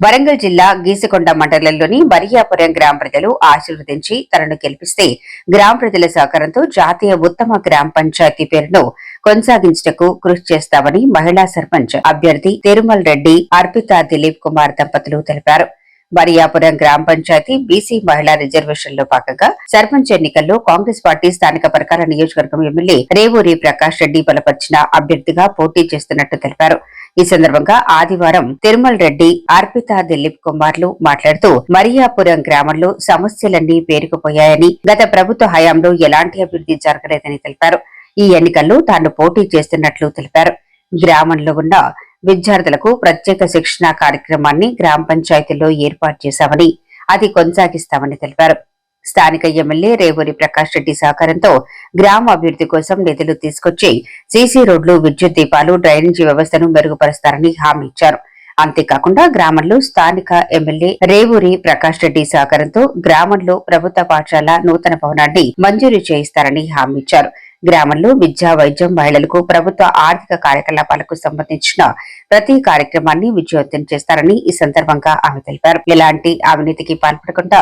వరంగల్ జిల్లా గీసకొండ మండలంలోని బరియాపురం గ్రామ ప్రజలు ఆశీర్వదించి తనను గెలిపిస్తే గ్రామ ప్రజల సహకారంతో జాతీయ ఉత్తమ గ్రామ పంచాయతీ పేరును కొనసాగించటకు కృషి చేస్తామని మహిళా సర్పంచ్ అభ్యర్థి తిరుమల్ రెడ్డి అర్పిత దిలీప్ కుమార్ దంపతులు తెలిపారు. బరియాపురం గ్రామ పంచాయతీ బీసీ మహిళా రిజర్వేషన్లో భాగంగా సర్పంచ్ ఎన్నికల్లో కాంగ్రెస్ పార్టీ స్థానిక పరకాల నియోజకవర్గం ఎమ్మెల్యే రేవూరి ప్రకాష్ రెడ్డి బలపరిచిన అభ్యర్థిగా పోటీ చేస్తున్నట్టు తెలిపారు. ఈ సందర్భంగా ఆదివారం తిరుమల్ రెడ్డి అర్పిత దిలీప్ కుమార్లు మాట్లాడుతూ మరియాపురం గ్రామంలో సమస్యలన్నీ పేరుకుపోయాయని గత ప్రభుత్వ హయాంలో ఎలాంటి అభివృద్ధి జరగలేదని తెలిపారు. ఈ ఎన్నికల్లో తాను పోటీ చేస్తున్నట్లు తెలిపారు. గ్రామంలో ఉన్న విద్యార్థులకు ప్రత్యేక శిక్షణ కార్యక్రమాన్ని గ్రామ పంచాయతీలో ఏర్పాటు చేశామని అది కొనసాగిస్తామని తెలిపారు. స్థానిక ఎమ్మెల్యే రేవూరి ప్రకాష్ రెడ్డి సహకారంతో గ్రామ అభివృద్ధి కోసం నిధులు తీసుకొచ్చి సీసీ రోడ్లు విద్యుత్ దీపాలు డ్రైనేజీ వ్యవస్థను మెరుగుపరుస్తారని హామీ ఇచ్చారు. అంతేకాకుండా గ్రామంలో స్థానిక ఎమ్మెల్యే రేవూరి ప్రకాష్ రెడ్డి సహకారంతో గ్రామంలో ప్రభుత్వ పాఠశాల నూతన భవనాన్ని మంజూరు చేయిస్తారని హామీ ఇచ్చారు. గ్రామంలో విద్యా వైద్యం మహిళలకు ప్రభుత్వ ఆర్థిక కార్యకలాపాలకు సంబంధించిన ప్రతి కార్యక్రమాన్ని విజయవంతం చేస్తారని ఈ సందర్భంగా ఆమె తెలిపారు. ఎలాంటి అవినీతికి పాల్పడకుండా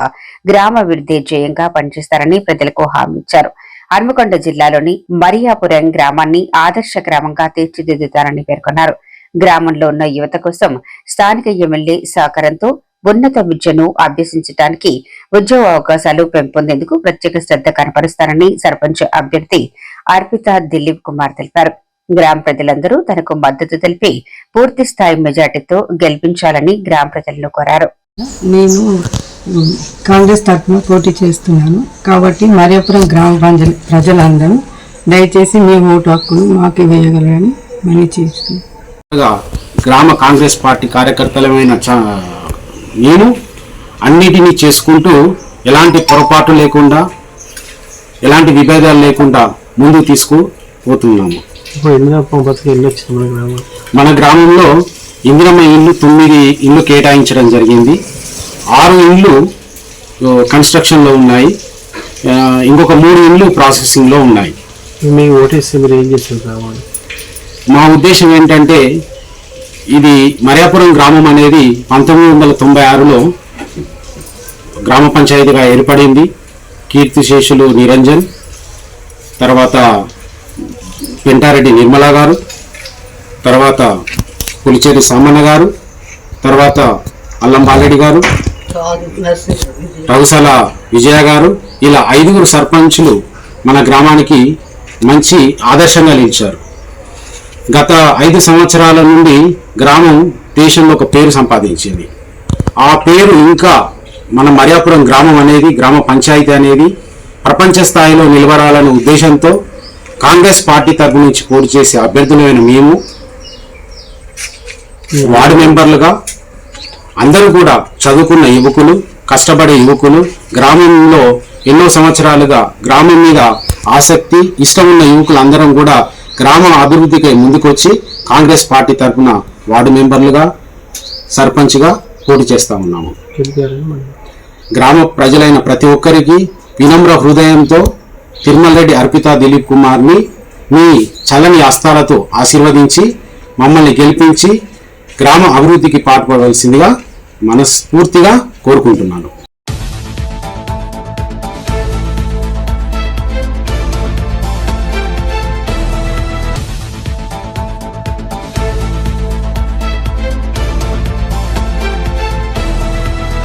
గ్రామాభివృద్ధి జయంగా పనిచేస్తారని ప్రజలకు హామీ ఇచ్చారు. హన్మకొండ జిల్లాలోని మరియాపురం గ్రామాన్ని ఆదర్శ గ్రామంగా తీర్చిదిద్దుతారని పేర్కొన్నారు. గ్రామంలో ఉన్న యువత కోసం స్థానిక ఎమ్మెల్యే సహకారంతో ఉన్నత విద్యను అభ్యసించడానికి ఉద్యోగ అవకాశాలు పెంపొందేందుకు ప్రత్యేక శ్రద్ధ కనపరుస్తారని సర్పంచ్ అభ్యర్థి అర్పిత దిలీప్ కుమార్ తెలిపారు. గ్రామ ప్రజలందరూ తనకు మద్దతు తెలిపి పూర్తి స్థాయి మెజార్టీతో గెలిపించాలని గ్రామ ప్రజలను కోరారు. నేను కాంగ్రెస్ తరఫున పోటీ చేస్తున్నాను. కాబట్టి మరియాపురం గ్రామ ప్రజలందరూ దయచేసి మీ ఓటు హక్కును మాకు వేయగలరని మనీ చేస్తున్నాను. గ్రామ కాంగ్రెస్ పార్టీ కార్యకర్తలమైన నేను అన్నిటినీ చేసుకుంటూ ఎలాంటి పొరపాటు లేకుండా ఎలాంటి విభేదాలు లేకుండా ముందుకు తీసుకుపోతున్నాము. మన గ్రామం మన గ్రామంలో ఇందిరమ్మ ఇల్లు తొమ్మిది ఇల్లు కేటాయించడం జరిగింది. ఆరు ఇల్లు ఓ, కన్స్ట్రక్షన్లో ఉన్నాయి. ఇంకొక మూడు ఇల్లు ప్రాసెసింగ్లో ఉన్నాయి. మీరు ఏం మా ఉద్దేశం ఏంటంటే ఇది మరియాపురం గ్రామం అనేది పంతొమ్మిది వందల తొంభై ఆరులో గ్రామ పంచాయతీగా ఏర్పడింది. కీర్తిశేషులు నిరంజన్ తర్వాత పెంటారెడ్డి నిర్మల గారు తర్వాత పులిచేరి సామన్న గారు తర్వాత అల్లం బాలరెడ్డి గారు రఘుసల విజయ గారు ఇలా ఐదుగురు సర్పంచులు మన గ్రామానికి మంచి ఆదర్శంగా నిలిచారు. గత ఐదు సంవత్సరాల నుండి గ్రామం దేశంలో ఒక పేరు సంపాదించింది. ఆ పేరు ఇంకా మన మరియాపురం గ్రామం అనేది గ్రామ పంచాయతీ అనేది ప్రపంచ స్థాయిలో నిలబడాలనే ఉద్దేశంతో కాంగ్రెస్ పార్టీ తరపు నుంచి పోటీ చేసే అభ్యర్థులైన మేము వార్డు మెంబర్లుగా అందరూ కూడా చదువుకున్న యువకులు కష్టపడే యువకులు గ్రామంలో ఎన్నో సంవత్సరాలుగా గ్రామం మీద ఆసక్తి ఇష్టం ఉన్న యువకులు అందరం కూడా గ్రామ అభివృద్ధికి ముందుకొచ్చి కాంగ్రెస్ పార్టీ తరఫున వార్డు మెంబర్లుగా సర్పంచ్గా పోటీ చేస్తా ఉన్నాము. గ్రామ ప్రజలైన ప్రతి ఒక్కరికి వినమ్ర హృదయంతో తిరుమల రెడ్డి అర్పిత దిలీప్ కుమార్ని మీ చల్లని హస్తాలతో ఆశీర్వదించి మమ్మల్ని గెలిపించి గ్రామ అభివృద్ధికి పాటుపడవలసిందిగా మనస్ఫూర్తిగా కోరుకుంటున్నాను.